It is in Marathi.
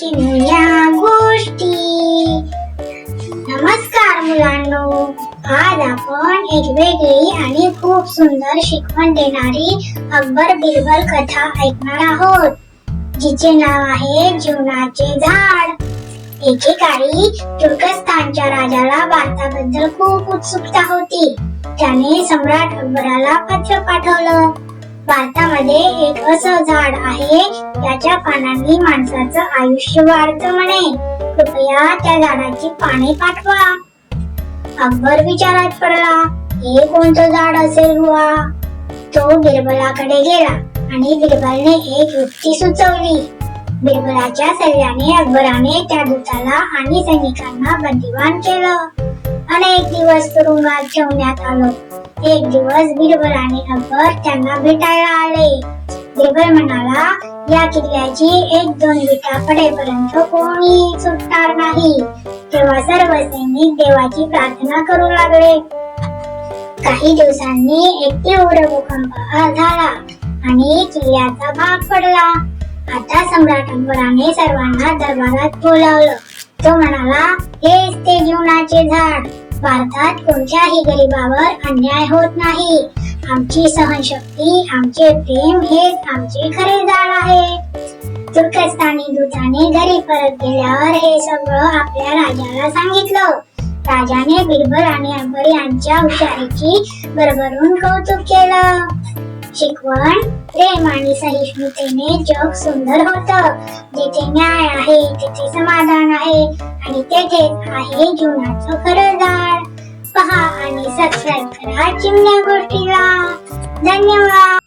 चिमण्या गोष्टी. नमस्कार मुलांनो. आज आपण एक वेगळी आणि खूप सुंदर शिकवण देणारी अकबर बिरबल कथा ऐकणार आहोत. जिचे नाव आहे जीवनाचे झाड. एकेकाळी तुर्कस्तानच्या राजाला भारताबद्दल खूप उत्सुकता होती. त्याने सम्राट अकबराला पत्र पाठवलं. भारतामध्ये एक असं झाड आहे त्याच्या पानांनी माणसाचं आयुष्य वाढतं म्हणे. कृपया त्या झाडाची पाने पाठवा. अकबर विचारात पडला हे कोणतं झाड असेल बुवा? तो बिरबलाकडे गेला आणि बिरबलने एक युक्ती सुचवली. बिरबलाच्या सल्ल्याने अकबराने त्या दूताला आणि सैनिकांना बंदिवान केलं. अनेक दिवस तुरुंगात ठेवण्यात आलं. एक दिवस बिरबल आणि अकबर त्यांना भेटायला आले. बिरबल म्हणाला या किल्ल्याची एक दोन विटा पडेपर्यंत कोणी सुटणार नाही. तेव्हा सर्व सैनिक देवाची प्रार्थना करू लागले. काही दिवसांनी एक तीव्र भूकंप झाला आणि किल्ल्याचा भाग पडला. आता सम्राट अकबराने सर्वांना दरबारात बोलावलं. तो म्हणाला हेच ते जीवनाचे झाड. भारतात कोणत्याही गरीबावर अन्याय होत नाही. आमची सहनशक्ती आमचे प्रेम हेच आमचे खरे झाड आहे. तुर्कस्तानी दूताने घरी परत गेल्यावर हे सगळं आपल्या राजाला सांगितलं. राजाने बिरबल आणि अकबर यांच्या हुशारीची भरभरून कौतुक केलं. शिकवण प्रेम आणि सहिष्णुतेने जग सुंदर होत. जिथे न्याय आहे तिथे समाधान आहे आणि तेथेच आहे जीवनाचं खरं झाड. पहा आणि सबस्क्राईब करा चिमण्या गोष्टीला. धन्यवाद.